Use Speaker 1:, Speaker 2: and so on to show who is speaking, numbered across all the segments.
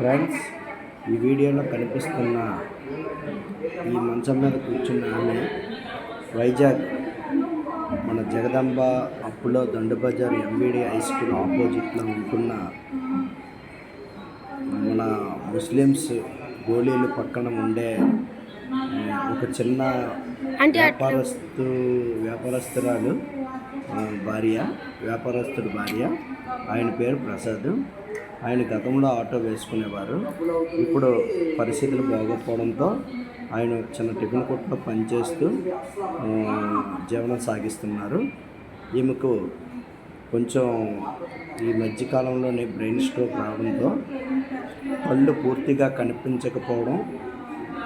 Speaker 1: Friends ఈ వీడియోలో కనిపిస్తున్న ఈ మంచం మీద కూర్చున్న ఆమె వైజాగ్ మన జగదంబ అప్పులో దండుబజార్ ఎంబీడీ హై స్కూల్ ఆపోజిట్లో ఉంటున్న మన ముస్లిమ్స్ గోళీలు పక్కన ఉండే ఒక చిన్న వ్యాపారస్తు వ్యాపారస్తురాలు భార్య వ్యాపారస్తుడి భార్య. ఆయన పేరు ప్రసాద్. ఆయన గతంలో ఆటో వేసుకునేవారు. ఇప్పుడు పరిస్థితులు బాగోకపోవడంతో ఆయన చిన్న టిఫిన్ కొట్లో పనిచేస్తూ జీవనం సాగిస్తున్నారు. ఈమెకు కొంచెం ఈ మధ్యకాలంలోనే బ్రెయిన్ స్ట్రోక్ రావడంతో కళ్ళు పూర్తిగా కనిపించకపోవడం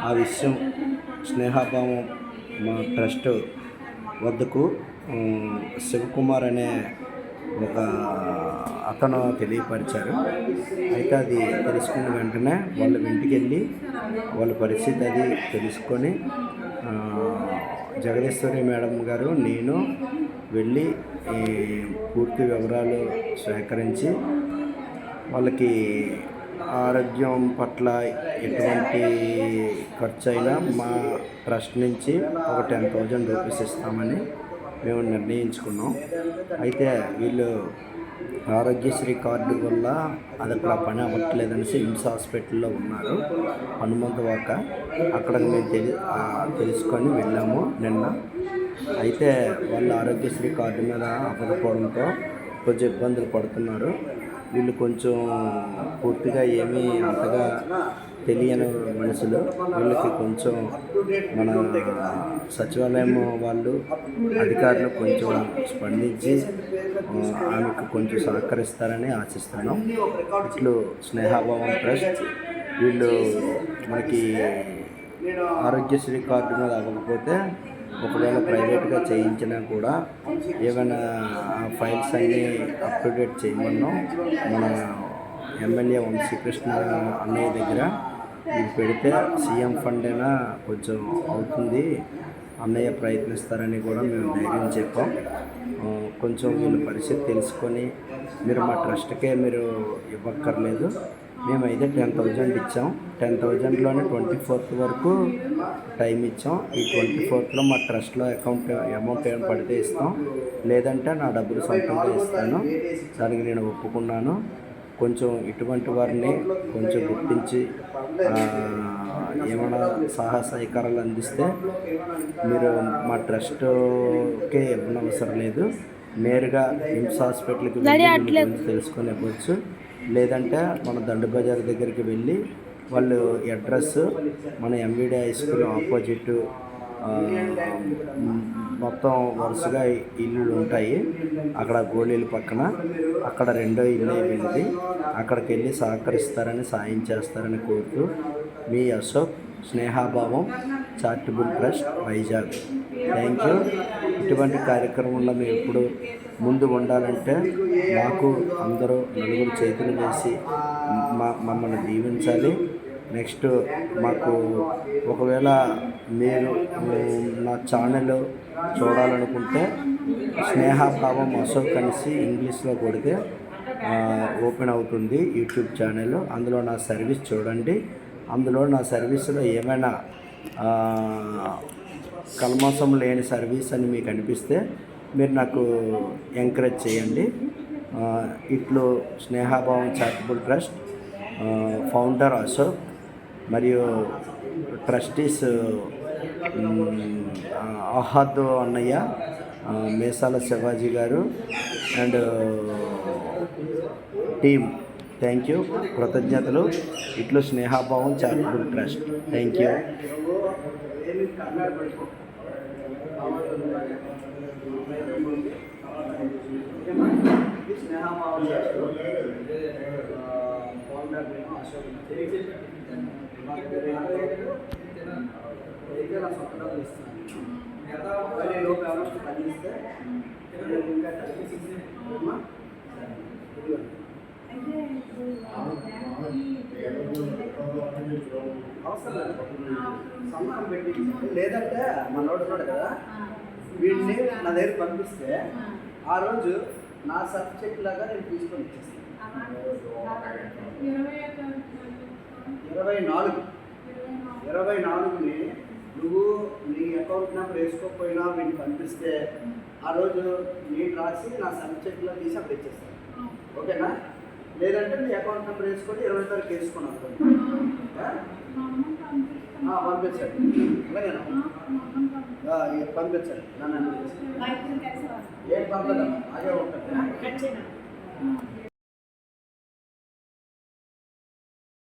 Speaker 1: ఆ విషయం స్నేహభావం మా ట్రస్ట్ వద్దకు శివకుమార్ అనే ఒక అతను తెలియపరిచారు. అయితే అది తెలుసుకున్న వెంటనే వాళ్ళ ఇంటికి వెళ్ళి వాళ్ళ పరిస్థితి అది తెలుసుకొని జగదీశ్వరి మేడం గారు నేను వెళ్ళి ఈ పూర్తి వివరాలు సేకరించి వాళ్ళకి ఆరోగ్యం పట్ల ఎటువంటి ఖర్చు అయినా మా ట్రస్ట్ నుంచి ఒక టెన్ థౌజండ్ రూపీస్ ఇస్తామని మేము నిర్ణయించుకున్నాం. అయితే వీళ్ళు ఆరోగ్యశ్రీ కార్డు వల్ల అది అక్కడ పని అవ్వట్లేదనేసి హిమ్స్ హాస్పిటల్లో ఉన్నారు. హనుమంతవాక అక్కడ మేము తెలి తెలుసుకొని వెళ్ళాము నిన్న. అయితే వాళ్ళు ఆరోగ్యశ్రీ కార్డు మీద అవ్వకపోవడంతో కొంచెం ఇబ్బందులు పడుతున్నారు. వీళ్ళు కొంచెం పూర్తిగా ఏమీ అంతగా తెలియని మనుషులు. వీళ్ళకి కొంచెం మన సచివాలయం వాళ్ళు అధికారులు కొంచెం స్పందించి ఆమెకు కొంచెం సహకరిస్తారని ఆశిస్తున్నాం. ఇట్లు స్నేహాభావం ట్రస్ట్. వీళ్ళు మనకి ఆరోగ్యశ్రీ కార్డు మీద అవ్వకపోతే ఒకవేళ ప్రైవేట్గా చేయించినా కూడా ఏమైనా ఆ ఫైల్స్ అన్నీ అప్ టు డేట్ చేయమన్నాం మన ఎమ్మెల్యే వంశీకృష్ణ అన్నయ్య దగ్గర ఇది పెడితే సీఎం ఫండ్ అయినా కొంచెం అవుతుంది. అన్నయ్య ప్రయత్నిస్తారని కూడా మేము ధైర్యం చెప్పాం. కొంచెం వీళ్ళ పరిస్థితి తెలుసుకొని మీరు మా ట్రస్ట్కే మీరు ఇవ్వక్కర్లేదు. మేమైతే టెన్ థౌజండ్ ఇచ్చాం. టెన్ థౌజండ్లోనే ట్వంటీ ఫోర్త్ వరకు టైం ఇచ్చాం. ఈ ట్వంటీ ఫోర్త్లో మా ట్రస్ట్లో అకౌంట్ అమౌంట్ ఏమైనా పడితే ఇస్తాం. లేదంటే నా డబ్బులు సొంతంగా ఇస్తాను. దానికి నేను ఒప్పుకున్నాను. కొంచెం ఇటువంటి వారిని కొంచెం గుర్తించి ఏమైనా సహాయ సహకారాలు అందిస్తే మీరు మా ట్రస్ట్కే ఇవ్వనవసరం లేదు. నేరుగా హిమ్స్ హాస్పిటల్కి వెళ్ళి తెలుసుకొని ఇవ్వచ్చు లేదంటే మన దండు బజార్ దగ్గరికి వెళ్ళి వాళ్ళు అడ్రస్ మన ఎంవిడి హై స్కూల్ ఆపోజిట్ మొత్తం వరుసగా ఇల్లులు ఉంటాయి. అక్కడ గోళీల పక్కన అక్కడ రెండో ఇల్లు వెళ్ళింది అక్కడికి వెళ్ళి సహకరిస్తారని సాయం చేస్తారని కోరుతూ మీ Ashok Snehabhavam charitable trust Vizag. Thank you. ఇటువంటి కార్యక్రమంలో మేము ఎప్పుడు ముందు ఉండాలంటే మాకు అందరూ నలుగురు చేతులు వేసి మా మమ్మల్ని దీవించాలి. నెక్స్ట్ మాకు ఒకవేళ మీరు నా ఛానల్ చూడాలనుకుంటే స్నేహభావం అశోక్ కలిసి ఇంగ్లీష్లో కొడితే ఓపెన్ అవుతుంది యూట్యూబ్ ఛానల్. అందులో నా సర్వీస్ చూడండి. అందులో నా సర్వీస్లో ఏమైనా కల్మాసం లేని సర్వీస్ అని మీకు అనిపిస్తే మీరు నాకు ఎంకరేజ్ చేయండి. ఇట్లు Snehabhavam charitable trust founder Ashok మరియు ట్రస్టీస్ మ్, ఆహాద్ అన్నయ్య మేసాల శివాజీ గారు అండ్ టీమ్ థ్యాంక్ యూ కృతజ్ఞతలు. ఇట్లు Snehabhavam charitable trust thank you
Speaker 2: ఇంకా లేదంటే మనోడు ఉన్నాడు కదా? వీడిని నా దగ్గర పంపిస్తే ఆ. రోజు నా సబ్జెక్ట్ లాగా నేను తీసుకొని
Speaker 3: ఇరవై
Speaker 2: నాలుగు. ఇరవై నాలుగుని నువ్వు నీ అకౌంట్ నెంబర్ వేసుకోకపోయినా వీడిని పంపిస్తే ఆ రోజు నేను రాసి నా సబ్జెక్ట్లో తీసి అప్పుడు ఇచ్చేస్తాను ఓకేనా? లేదంటే నీ అకౌంట్ నెంబర్ వేసుకొని ఇరవై తారీఖు వేసుకున్నాను పంపించండి. పంపించండి. నన్ను. ఏం పర్లేదమ్మా అదే ఉంటుంది